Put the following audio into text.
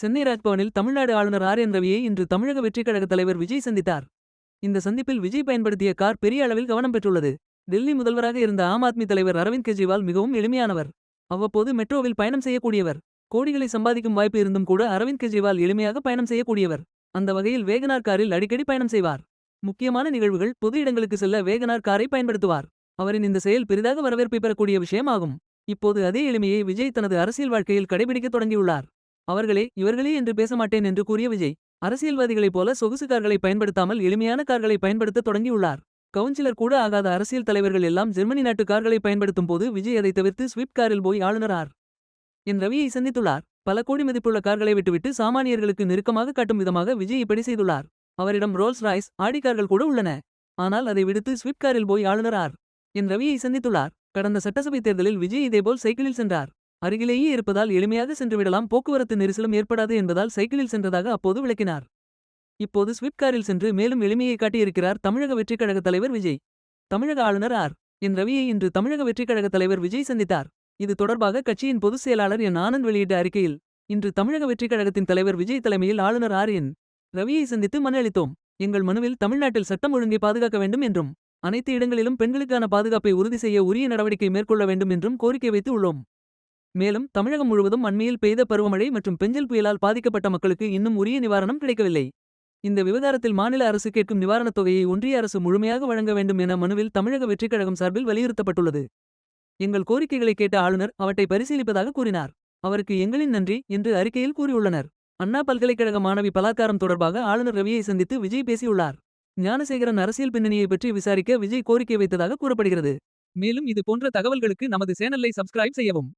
சென்னை ராஜ்பவனில் தமிழ்நாடு ஆளுநர் ஆர். என். ரவியை இன்று தமிழக வெற்றிக் கழக தலைவர் விஜய் சந்தித்தார். இந்த சந்திப்பில் விஜய் பயன்படுத்திய கார் பெரிய அளவில் கவனம் பெற்றுள்ளது. டெல்லி முதல்வராக இருந்த ஆம் ஆத்மி தலைவர் அரவிந்த் கெஜ்ரிவால் மிகவும் எளிமையானவர். அவ்வப்போது மெட்ரோவில் பயணம் செய்யக்கூடியவர். கோடிகளை சம்பாதிக்கும் வாய்ப்பு இருந்தும் கூட அரவிந்த் கெஜ்ரிவால் எளிமையாக பயணம் செய்யக்கூடியவர். அந்த வகையில் வேகனார் காரில் அடிக்கடி பயணம் செய்வார். முக்கியமான நிகழ்வுகள் பொது இடங்களுக்கு செல்ல வேகனார் காரை பயன்படுத்துவார். அவரின் இந்த செயல் பெரிதாக வரவேற்பை பெறக்கூடிய விஷயமாகும். இப்போது அதே எளிமையை விஜய் தனது அரசியல் வாழ்க்கையில் கடைபிடிக்க தொடங்கியுள்ளார். அவர்களே இவர்களே என்று பேச மாட்டேன் என்று கூறிய விஜய் அரசியல்வாதிகளைப் போல சொகுசு கார்களை பயன்படுத்தாமல் எளிமையான கார்களை பயன்படுத்த தொடங்கியுள்ளார். கவுன்சிலர் கூட ஆகாத அரசியல் தலைவர்கள் எல்லாம் ஜெர்மனி நாட்டு கார்களை பயன்படுத்தும் போது விஜய் அதை தவிர்த்து ஸ்விஃப்ட் காரில் போய் ஆளுநரார் என் ரவியை சந்தித்துள்ளார். பல கோடி மதிப்புள்ள கார்களை விட்டுவிட்டு சாமானியர்களுக்கு நெருக்கமாக காட்டும் விதமாக விஜய் இப்படி செய்துள்ளார். அவரிடம் ரோல்ஸ் ராய்ஸ் ஆடி கார்கள் கூட உள்ளன. ஆனால் அதை விடுத்து ஸ்விஃப்ட் காரில் போய் ஆளுநரார் என் ரவியை சந்தித்துள்ளார். கடந்த சட்டசபை தேர்தலில் விஜய் இதேபோல் சைக்கிளில் சென்றார். அருகிலேயே இருப்பதால் எளிமையாக சென்றுவிடலாம் போக்குவரத்து நெரிசலும் ஏற்படாது என்பதால் சைக்கிளில் சென்றதாக அப்போது விளக்கினார். இப்போது ஸ்விஃப்ட் காரில் சென்று மேலும் எளிமையை காட்டியிருக்கிறார் தமிழக வெற்றிக் கழக தலைவர் விஜய். தமிழக ஆளுநர் ஆர். என். ரவியை இன்று தமிழக வெற்றிக் கழக தலைவர் விஜய் சந்தித்தார். இது தொடர்பாக கட்சியின் பொதுச் செயலாளர் என். ஆனந்த் வெளியிட்ட அறிக்கையில் இன்று தமிழக வெற்றிக் கழகத்தின் தலைவர் விஜய் தலைமையில் ஆளுநர் ஆர். என். ரவியை சந்தித்து மனு அளித்தோம் எங்கள் மனுவில் தமிழ்நாட்டில் சட்டம் ஒழுங்கை பாதுகாக்க வேண்டும் என்றும் அனைத்து இடங்களிலும் பெண்களுக்கான பாதுகாப்பை உறுதி செய்ய உரிய நடவடிக்கை மேற்கொள்ள வேண்டும் என்றும் கோரிக்கை வைத்து உள்ளோம். மேலும் தமிழகம் முழுவதும் அண்மையில் பெய்த பருவமழை மற்றும் பெஞ்சல் புயலால் பாதிக்கப்பட்ட மக்களுக்கு இன்னும் உரிய நிவாரணம் கிடைக்கவில்லை. இந்த விவகாரத்தில் மாநில அரசு கேட்கும் நிவாரணத் தொகையை ஒன்றிய அரசு முழுமையாக வழங்க வேண்டும் என மனுவில் தமிழக வெற்றிக் கழகம் சார்பில் வலியுறுத்தப்பட்டுள்ளது. எங்கள் கோரிக்கைகளை கேட்ட ஆளுநர் அவற்றை பரிசீலிப்பதாக கூறினார். அவருக்கு எங்களின் நன்றி என்று அறிக்கையில் கூறியுள்ளனர். அண்ணா பல்கலைக்கழக மாணவி பலாத்காரம் தொடர்பாக ஆளுநர் ரவியை சந்தித்து விஜய் பேசியுள்ளார். ஞானசேகரன் அரசியல் பின்னணியை பற்றி விசாரிக்க விஜய் கோரிக்கை வைத்ததாக கூறப்படுகிறது. மேலும் இது போன்ற தகவல்களுக்கு நமது சேனலை சப்ஸ்கிரைப் செய்யவும்.